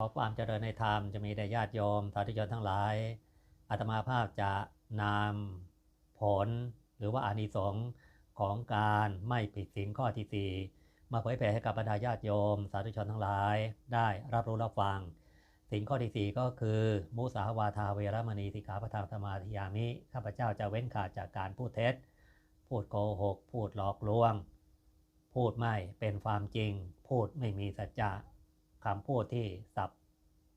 ขอความเจริญในธรรมจะมีแด่ญาติโยมสาธุชนทั้งหลาย อาตมาภาพจะนำผลหรือว่าอานิสงส์ของการไม่ผิดศีลข้อที่สี่มาเผยแผ่ให้กับบรรดาญาติโยม สาธุชนทั้งหลาย ได้รับรู้รับฟังศีลข้อที่สี่ก็คือ มุสาวาทาเวรมณีสิกขาปทางสมาธิยามิข้าพเจ้าจะเว้นขาดจากการพูดเท็จ พูดโกหก พูดหลอกลวง พูดไม่เป็นความจริง พูดไม่มีสัจจะ คำพูดที่สับ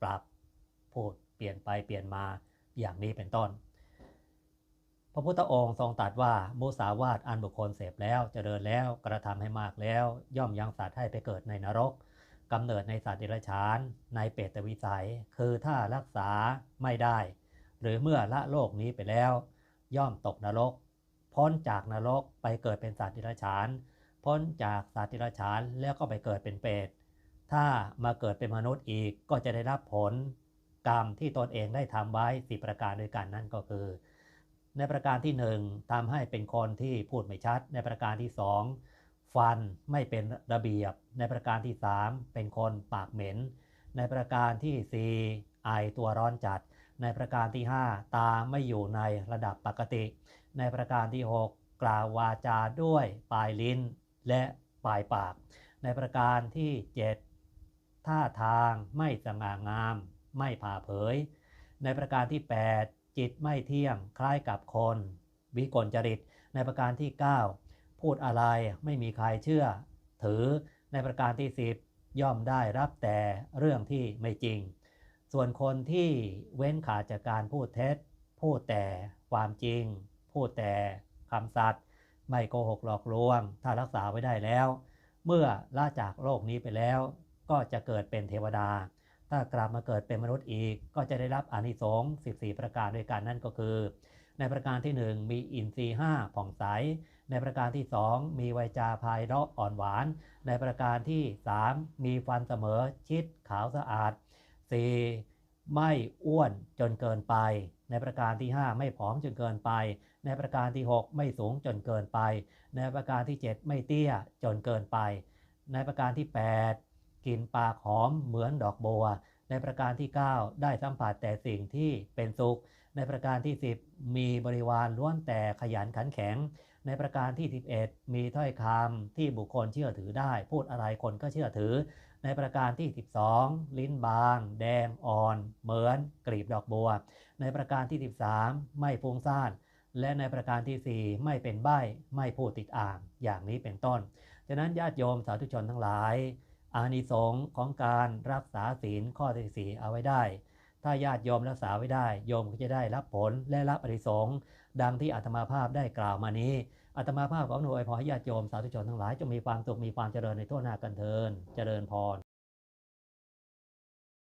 ปรับพูดเปลี่ยนไปเปลี่ยนมาอย่างนี้เป็นต้น พระพุทธองค์ทรงตรัสว่ามุสาวาทอันบุคคลเสพแล้วจเจริญแล้วกระทำให้มากแล้ว ย่อมยังสัตว์ให้ไปเกิดในนรกกำเนิดในสัตว์เดรัจฉาน ในเปตวิสัย คือถ้ารักษาไม่ได้ หรือเมื่อละโลกนี้ไปแล้ว ย่อมตกนรก พ้นจากนรกไปเกิดเป็นสัตว์เดรัจฉาน พ้นจากสัตว์เดรัจฉานแล้วก็ไปเกิดเป็นเปรต ถ้ามาเกิดเป็นมนุษย์อีกก็จะได้รับผลกรรมที่ตนเองได้ทำไว้สิประการด้วยกันนั่นก็คือ ในประการที่หนึ่งทำให้เป็นคนที่พูดไม่ชัด ในประการที่สองฟันไม่เป็นระเบียบ ในประการที่สามเป็นคนปากเหม็น ในประการที่สี่ไอตัวร้อนจัด ในประการที่ห้าตาไม่อยู่ในระดับปกติ ในประการที่หกกล่าววาจาด้วยปลายลิ้นและปลายปาก ในประการที่เจ็ด ท่าทางไม่สง่างาม ไม่ผ่าเผย ในประการที่ 8 จิตไม่เที่ยงคล้ายกับคน วิกลจริต ในประการที่ 9 พูดอะไรไม่มีใครเชื่อ ถือในประการที่ 10 ย่อมได้รับแต่เรื่องที่ไม่จริง ส่วนคนที่เว้นขาดจากการพูดเท็จ พูดแต่ความจริง พูดแต่คำสัตย์ไม่โกหกหลอกลวง ถ้ารักษาไว้ได้แล้ว เมื่อละจากโลกนี้ไปแล้ว ก็จะเกิดเป็นเทวดา ถ้ากลับมาเกิดเป็นมนุษย์อีก ก็จะได้รับอานิสงส์14 ประการด้วยกันนั่นก็คือ ในประการที่ 1 มีอินทรีย์5ผ่องใส ในประการที่ 2 มีไวจาภายเราะอ่อนหวาน ในประการที่ 3 มีฟันเสมอชิดขาวสะอาด 4. ไม่อ้วนจนเกินไป ในประการที่ 5 ไม่ผอมจนเกินไป ในประการที่ 6 ไม่สูงจนเกินไป ในประการที่ 7 ไม่เตี้ยจนเกินไป ในประการที่ 8 กลิ่นปากหอมเหมือนดอกบัว ในประการที่ 9 ได้สัมผัสแต่สิ่งที่เป็นสุข ในประการที่ 10 มีบริวารล้วนแต่ขยันขันแข็ง ในประการที่ 11 มีถ้อยคำที่บุคคลเชื่อถือได้ พูดอะไรคนก็เชื่อถือ ในประการที่ 12 ลิ้นบาง แดงอ่อน เหมือนกลีบดอกบัว ในประการที่ 13 ไม่ฟุ้งซ่านและในประการที่ 4 ไม่เป็นใบ้ไม่พูดติดอ่างอย่างนี้เป็นต้น ฉะนั้นญาติโยมสาธุชนทั้งหลาย อานิสงส์ของการรักษาศีลข้อที่สี่เอาไว้ได้ ถ้าญาติโยมรักษาไว้ได้โยมก็จะได้รับผลและรับอานิสงส์ดังที่อาตมาภาพได้กล่าวมานี้อาตมาภาพของหน่วยพอให้ญาติโยมสาธุชนทั้งหลายจงมีความสุขมีความเจริญในทั่วหน้ากันเทินเจริญพร